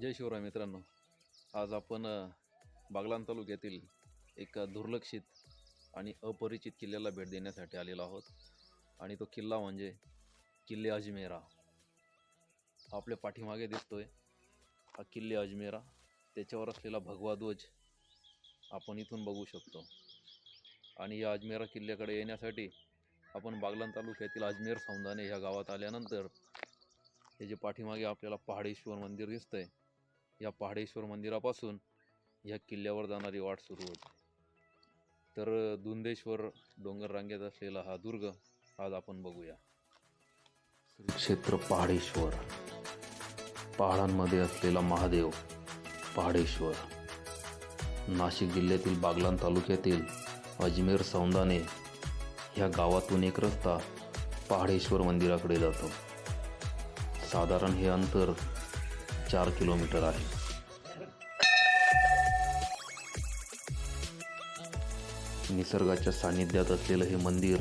जय शिवराय मित्रांनो. आज आपण बागलान तालुक्यातील एका दुर्लक्षित आणि अपरिचित किल्ल्याला भेट देण्यासाठी आलेलो आहोत. आणि तो किल्ला म्हणजे किल्ले अजमेरा. आपल्या पाठीमागे दिसतोय हा किल्ले अजमेरा. त्याच्यावर असलेला भगवा ध्वज आपण इथून बघू शकतो. आणि या अजमेरा किल्ल्याकडे येण्यासाठी आपण बागलान तालुक्यातील अजमेर सौंदाने ह्या गावात आल्यानंतर हे जे पाठीमागे आपल्याला पहाडेश्वर मंदिर दिसतंय या पहाडेश्वर मंदिरापासून या किल्ल्यावर जाणारी वाट सुरू होते. तर दुंदेश्वर डोंगर रांगेत असलेला हा दुर्ग आज आपण बघूया. श्री क्षेत्र पहाडेश्वर. पहाडांमध्ये असलेला महादेव पहाडेश्वर. नाशिक जिल्ह्यातील बागलाण तालुक्यातील अजमेर सौंदाने ह्या गावातून एक रस्ता पहाडेश्वर मंदिराकडे जातो. साधारण हे अंतर चार किलोमीटर आहे. निसर्गाच्या सानिध्यात असलेलं हे मंदिर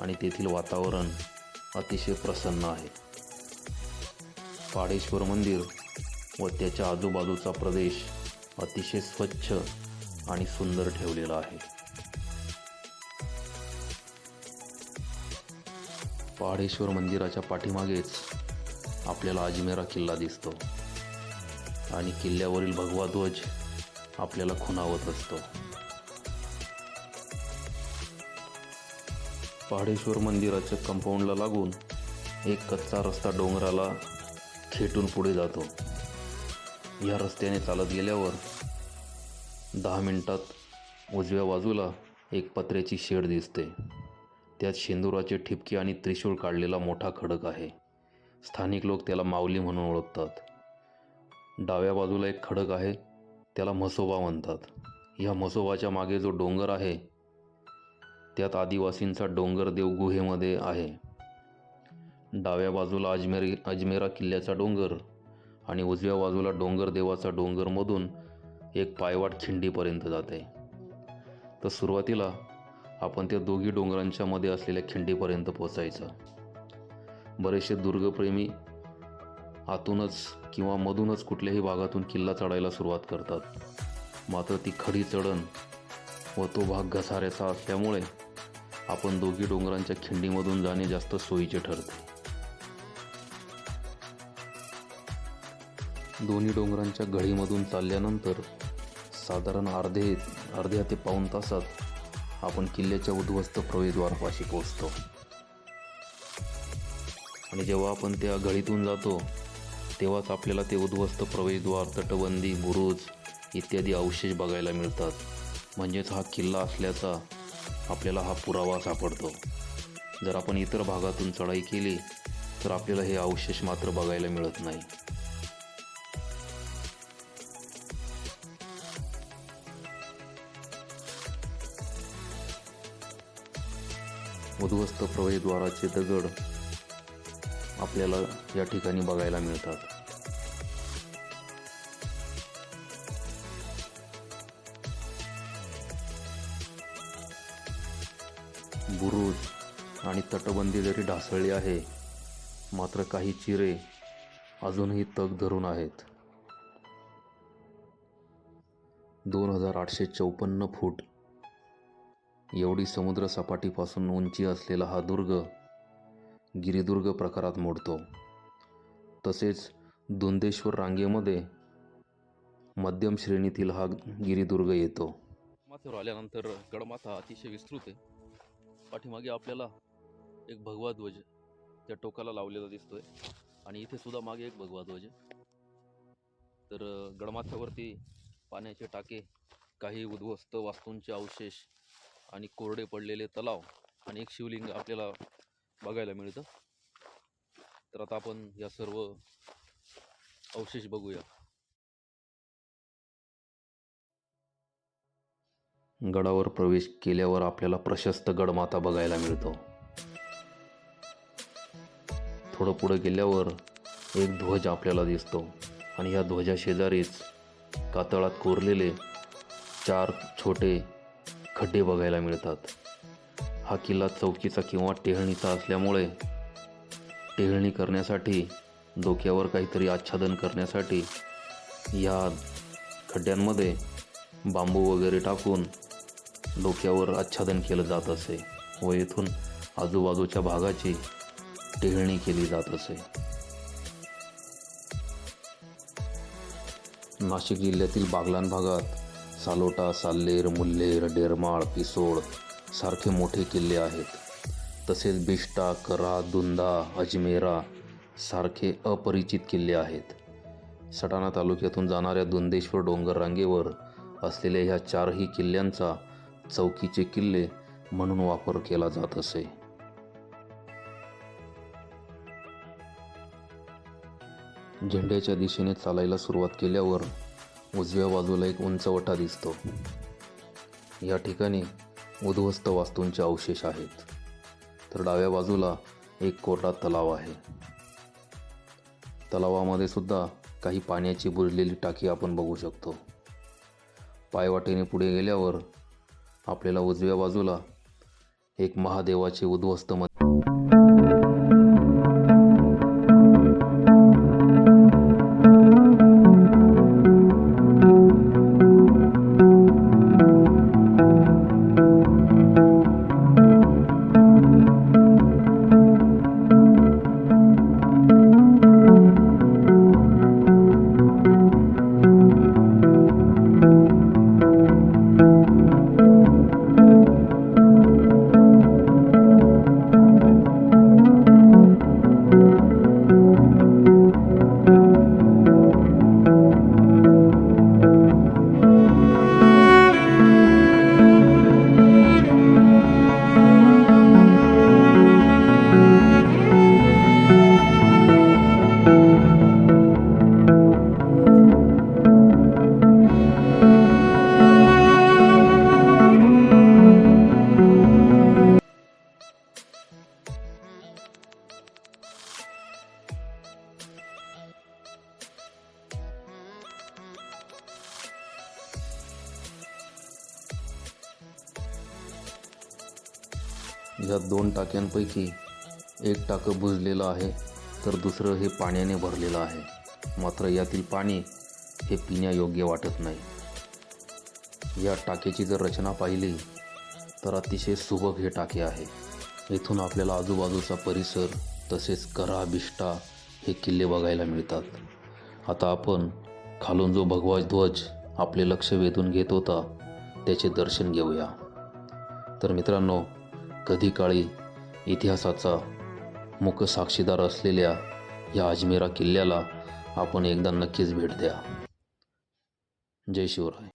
आणि तेथील वातावरण अतिशय प्रसन्न आहे. पाडेश्वर मंदिर व त्याच्या आजूबाजूचा प्रदेश अतिशय स्वच्छ आणि सुंदर ठेवलेला आहे. पहाडेश्वर मंदिराच्या पाठीमागेच आपल्याला अजमेरा किल्ला दिसतो. आणि किल्ल्यावरील भगवा ध्वज आपल्याला खुणावत असतो. पहाडेश्वर मंदिराच्या कंपाऊंडला लागून एक कच्चा रस्ता डोंगराला खेटून पुढे जातो. या रस्त्याने चालत गेल्यावर दहा मिनिटात उजव्या बाजूला एक पत्र्याची शेड दिसते. त्यात शेंदुराचे ठिपके आणि त्रिशूळ काढलेला मोठा खडक आहे. स्थानिक लोक त्याला माऊली म्हणून ओळखतात. डाव्या बाजूला एक खडक आहे त्याला म्हसोबा म्हणतात. ह्या म्हसोबाच्या मागे जो डोंगर आहे त्यात आदिवासींचा डोंगर देव गुहेमध्ये आहे. डाव्या बाजूला अजमेर अजमेरा किल्ल्याचा डोंगर आणि उजव्या बाजूला डोंगर देवाचा डोंगरमधून एक पायवाट खिंडीपर्यंत जाते. तर सुरुवातीला आपण त्या दोघी डोंगरांच्या मध्ये असलेल्या खिंडीपर्यंत पोचायचं बरेचसे दुर्गप्रेमी आतूनच किंवा मधूनच कुठल्याही भागातून किल्ला चढायला सुरुवात करतात. मात्र ती खडी चढण व तो भाग घसाऱ्याचा असल्यामुळे आपण दोघी डोंगरांच्या खिंडीमधून जाणे जास्त सोयीचे ठरते. दोन्ही डोंगरांच्या घडीमधून चालल्यानंतर साधारण अर्धे अर्ध्या ते पाऊण तासात आपण किल्ल्याच्या उद्ध्वस्त प्रवेशद्वारापाशी पोहोचतो. आणि जेव्हा आपण त्या गळीतून जातो तेव्हाच आपल्याला ते उद्ध्वस्त प्रवेशद्वार तटबंदी बुरुज इत्यादी अवशेष बघायला मिळतात. म्हणजेच हा किल्ला असल्याचा आपल्याला हा पुरावा सापडतो. जर आपण इतर भागातून चढाई केली तर आपल्याला हे अवशेष मात्र बघायला मिळत नाही. उद्ध्वस्त प्रवेशद्वाराचे दगड आपल्याला या ठिकाणी बघायला मिळतात. बुरुज आणि तटबंदी जरी ढासळली आहे मात्र काही चिरे अजूनही तग धरून आहेत. दोन हजार आठशे चौपन्न फूट एवढी समुद्रसपाटीपासून उंची असलेला हा दुर्ग गिरिदुर्ग प्रकारात मोडतो. तसेच दुंदेश्वर रांगेमध्ये मध्यम श्रेणीतील हा गिरिदुर्ग येतो. माथेवर आल्यानंतर गडमाथा अतिशय विस्तृत आहे. पाठीमागे आपल्याला एक भगवा ध्वज त्या टोकाला लावलेला दिसतोय आणि इथे सुद्धा मागे एक भगवा ध्वज तर गडमाथ्यावरती पाण्याचे टाके काही उद्ध्वस्त वास्तूंचे अवशेष आणि कोरडे पडलेले तलाव आणि एक शिवलिंग आपल्याला बघायला मिळतं. तर आता आपण या सर्व अवशेष बघूया. गडावर प्रवेश केल्यावर आपल्याला प्रशस्त गडमाता बघायला मिळतो. थोडं पुढे गेल्यावर एक ध्वज आपल्याला दिसतो. आणि ह्या ध्वजाशेजारीच कातळात कोरलेले चार छोटे खड्डे बघायला मिळतात. हा किल्ला चौकीचा किंवा टेहळणीचा असल्यामुळे टेहळणी करण्यासाठी डोक्यावर काहीतरी आच्छादन करण्यासाठी या खड्ड्यांमध्ये बांबू वगैरे टाकून डोक्यावर आच्छादन केलं जात असे व येथून आजूबाजूच्या भागाची टेहळणी केली जात असे. नाशिक जिल्ह्यातील बागलान भागात सालोटा साल्लेर मुल्हेर डेरमाळ पिसोड सारखे मोठे किल्ले आहेत. तसेच बिष्टा करा दुंदा अजमेरा सारखे अपरिचित किल्ले आहेत. सटाणा तालुक्यातून जाणाऱ्या दुंदेश्वर डोंगर रांगेवर असलेल्या ह्या चारही किल्ल्यांचा चौकीचे किल्ले म्हणून वापर केला जात असे. झेंड्याच्या दिशेने चालायला सुरुवात केल्यावर उजव्या बाजूला एक उंचवटा दिसतो. या ठिकाणी उद्ध्वस्त वास्तूंचे अवशेष आहेत. तर डाव्या बाजूला एक कोरडा तलाव आहे. तलावामध्ये सुद्धा काही पाण्याची बुजलेली टाकी आपण बघू शकतो. पायवाटेने पुढे गेल्यावर आपल्याला उजव्या बाजूला एक महादेवाचे उद्ध्वस्त मंदिर या दोन टाक्यांपैकी एक टाकं बुजलेलं आहे तर दुसरं हे पाण्याने भरलेलं आहे. मात्र यातील पाणी हे पिण्यायोग्य वाटत नाही. या टाकीची जर रचना पाहिली तर अतिशय सुबक हे टाके आहे. येथून आपल्याला आजूबाजूचा परिसर तसेच करा बिष्टा हे किल्ले बघायला मिळतात. आता आपण खालून जो भगवा ध्वज आपले लक्ष वेधून घेत होता त्याचे दर्शन घेऊया. तर मित्रांनो कधी काळी इतिहासाचा मुक साक्षीदार असलेल्या या अजमेरा किल्ल्याला आपण एकदा नक्कीच भेट द्या. जय शिवराय.